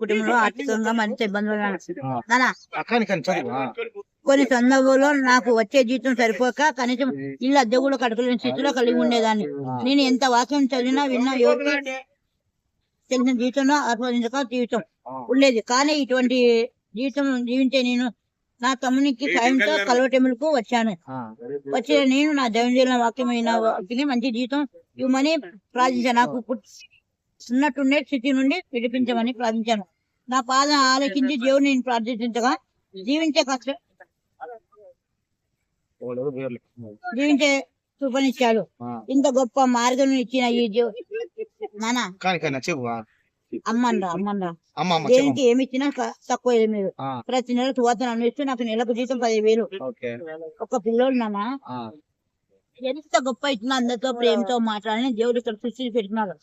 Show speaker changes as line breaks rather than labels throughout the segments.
కుటుంబంలో ఆర్థికంగా మంచి ఇబ్బందులు. కొన్ని సందర్భంలో నాకు వచ్చే జీతం సరిపోక కనీసం ఇల్లు అద్దె కూడా కట్టుకోలేని స్థితిలో కలిగి ఉండేదాన్ని. నేను ఎంత వాక్యం చదివినా విన్నా ఎవరికి తెలిసిన జీవితంలో ఆస్వాదించక జీవితం. ఉండేది. కానీ ఇటువంటి జీవితం జీవించే నేను నా తమ్మునికి సాయంతో కలవటెములకు వచ్చాను.
ఆ.
వచ్చే నేను నా దైవంజన వాక్యమైన వాటికి మంచి జీవితం ఇవ్వమని ప్రార్థించాను. నాకు ఉన్నట్టుండే స్థితి నుండి విడిపించమని ప్రార్థించాను నా పాదం ఆలోచించి దేవుని నేను ప్రార్థించగా జీవించే కష్ట. జీవించే కృపనిచ్చాడు
ఆ.
ఇంత గొప్ప మార్గం ఇచ్చిన ఈ నానా
ఆ.
అమ్మన్రా అమ్మన్రా దేనికి ఏమి ఇచ్చినా తక్కువ మీరు. ప్రతి నెల తువాతను అందిస్తూ నాకు నెలకు జీతం పదివేలు ఒక పిల్లోడు నాన్న
ఆ.
ఎంత గొప్ప ఇచ్చినా అందరితో ప్రేమతో మాట్లాడని దేవుడు ఇక్కడ సృష్టి పెట్టినాడు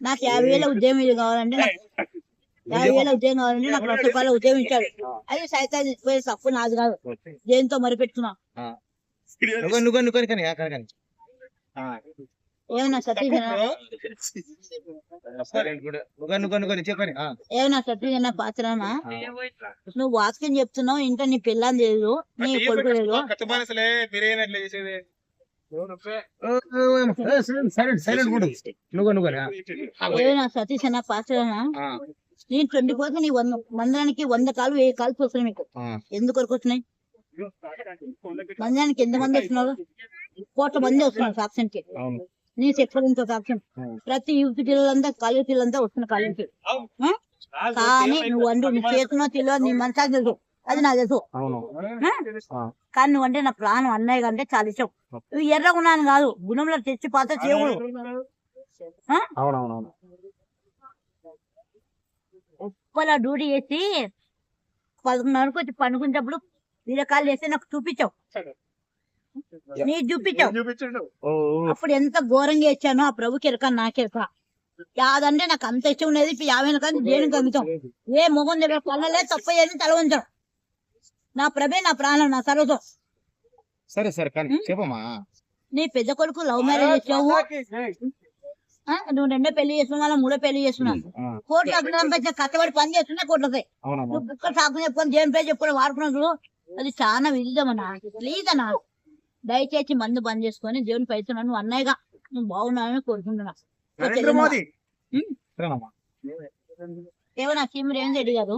నాకు యాభై వేల ఉద్యోగం ఇది కావాలంటే నాకు యాభై వేల ఉద్యోగం కావాలంటే నాకు లక్ష రూపాయల ఉద్యోగం ఇచ్చాడు అది సైతాన్ని పోయే తప్పు నాది కాదు దేంతో మరి ఏమన్నా
చెప్పని ఆ.
ఏమన్నా. నువ్వు వాక్యం చెప్తున్నావు ఇంకా నీ పిల్లని లేదు నీ కొడుకు లేదు. ఏమన్నా సతీష్ అన్న పాత్రనా. నేను ట్వంటీ కోసం నీ వంద మందిరానికి వంద కాలు వెయ్యి కాలు వస్తున్నాయి మీకు.
ఆ.
ఎందుకు వరకు వచ్చినాయి? మందిరానికి ఎంత మంది వస్తున్నారు కోట్ల మంది వస్తున్నారు సాక్ష్యం కి
అవును
నీ చెప్పడంతో సాక్ష్యం. ప్రతి యూత్ పిల్లలంతా కాలేజ్ పిల్లలంతా వస్తున్నారు కాలేజీకి ఆ? కానీ నువ్వు అంటూ నీ చేతున్నా తెలియదు నీ మనసా తెలుసు. అది నాకు తెలుసు. కానీ నువ్వు అంటే నా ప్రాణం అన్నయ్య కంటే చాలా ఇష్టం. నువ్వు ఎర్రగా ఉన్నాను కాదు గుణంలో తెచ్చి పాత చేయకూడదు. ఉప్పల డ్యూటీ చేసి పదకొండున్నరకు వచ్చి పండుకునేటప్పుడు వీరకాలు చేస్తే నాకు చూపించావు. నీ చూపించావు. అప్పుడు ఎంత ఘోరంగా ఇచ్చానో ఆ ప్రభుకి ఎరక నాకెరక యాదంటే నాకు అంత ఇష్టం ఉండేది ఇప్పుడు యాభై కానీ దేనికి అమ్ముతాం ఏ మొగం దగ్గర కొనలే తప్ప ఏది తల ఉంచాం నా ప్రభే నా ప్రాణం నా సర్వతం
సరే సరే కానీ చెప్పమ్మా.
నీ పెద్ద కొడుకు లవ్ మ్యారేజ్ చేసావు? నువ్వు రెండో పెళ్ళి చేస్తున్నావు మళ్ళీ మూడో పెళ్ళి చేస్తున్నావు. కోట్లు అక్కడ కష్టపడి పని చేస్తున్నా
అవునమ్మా.
నువ్వు కుక్క సాకు చెప్పుకొని దేవుని పేరు చెప్పుకొని వాడుకున్నాడు అది చాలా విరుద్ధమన్నా ప్లీజ్ అన్నా. దయచేసి మందు బంద్ చేసుకొని దేవుని పైసలు నువ్వు అన్నయ్యగా నువ్వు బాగున్నావని కోరుకుంటున్నా. ఏమన్నా చీమ ఏం అడిగారు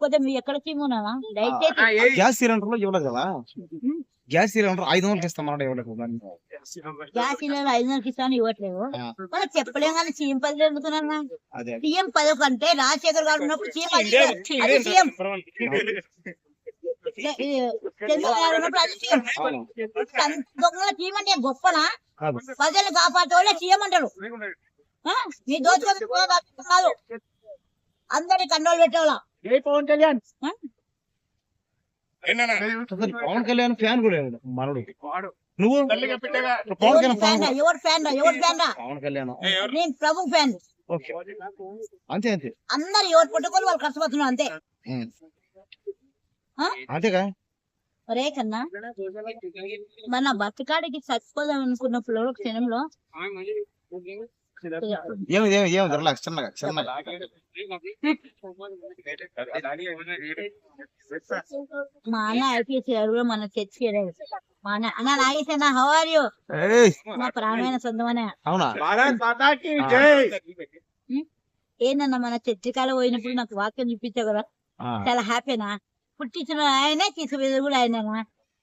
కొంచెం మీ ఎక్కడ చీమ ఉన్నావా? దయచేసి
గ్యాస్ సిలిండర్లో ఇవ్వలేదు కదా? గ్యాస్ సిలిండర్ ఐదు వందలకి ఇస్తామన్నాడు ఇవ్వలేదు.
గ్యాస్ సిలిండర్ ఐదు వందలకి ఇస్తాను ఇవ్వట్లేదు. మరి చెప్పలేం కానీ చీమ పది అడుగుతున్నా
అదే.
సీఎం పది కంటే రాజశేఖర్ గారు ఉన్నప్పుడు సీఎం దొంగల అంటే గొప్పనా? ప్రజలు కాపాడేవాళ్ళే? నీ దోచుకొని కాదు. అందరి కంట్రోల్ పెట్టేవాళ్ళ.
పవన్ కళ్యాణ్? పవన్ ఫ్యాన్ కూడా మనడు. నువ్వు? పవన్ కళ్యాణ్
ఎవరి ఫ్యాన్ రా? ఎవరి ఫ్యాన్ రా?
పవన్ కళ్యాణ్.
నేను ప్రభు ఫ్యాన్.
ఓకే. అంతే అంతే.
అందరు ఎవరు పుట్టుకొని వాళ్ళు కష్టపడుతున్నారు అంతే?
అంతేగా
ఒరే కన్నా మన బతకాడికి చచ్చిపోదాం అనుకున్నప్పుడు ఒక క్షణంలో
ఏమి ఏమి ఏమి రిలాక్స్ చిన్నగా చిన్నగా.
మా అన్న ఐపీఎస్ కూడా మన చర్చి మా అన్న అన్న నాగేశ్ అన్న హౌ ఆర్ యూ
ఏయ్,
మా ప్రాణమైన సొంతమనే.
అవునా?
ఏందన్న మన చర్చి కాడ పోయినప్పుడు నాకు వాక్యం చూపించావు కదా? చాలా హ్యాపీనా? పుట్టించిన ఆయనే తీసుకుపోయేది కూడా ఆయనేనా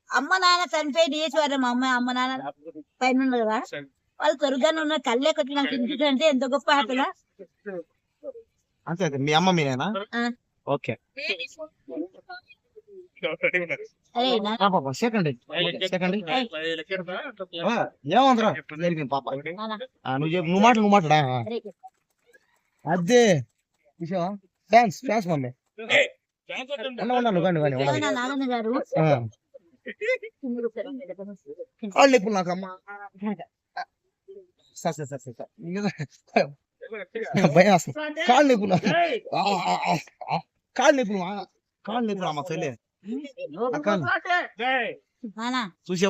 అమ్మ. నాన్న చనిపోయి డీఎస్వారు మా అమ్మ అమ్మ నాన్న పైన ఉన్నారు కదా. వాళ్ళు త్వరగానే ఉన్న కళ్ళే కొట్టి నాకు ఇంటింటే ఎంత గొప్ప హ్యాపీనా
అంతే మీ అమ్మ మీనేనా
ఆ.
ఓకే. పాప నువ్వు చెప్పు నువ్వు మాటలు నువ్వు మాట్లాడా. అదే. విషయం. Fans fans mummy.
నాగన్న గారు?
కాళ్ళు నొప్పులు నాకు అమ్మ. Sir sir sir sir. Sir భయం అసలు. కాళ్ళు నొప్పులు. నాకు. ఆ, ఆ, ఆ, ఆ. కాళ్ళు నొప్పులు. కాళ్ళు నొప్పులు అమ్మ చూసే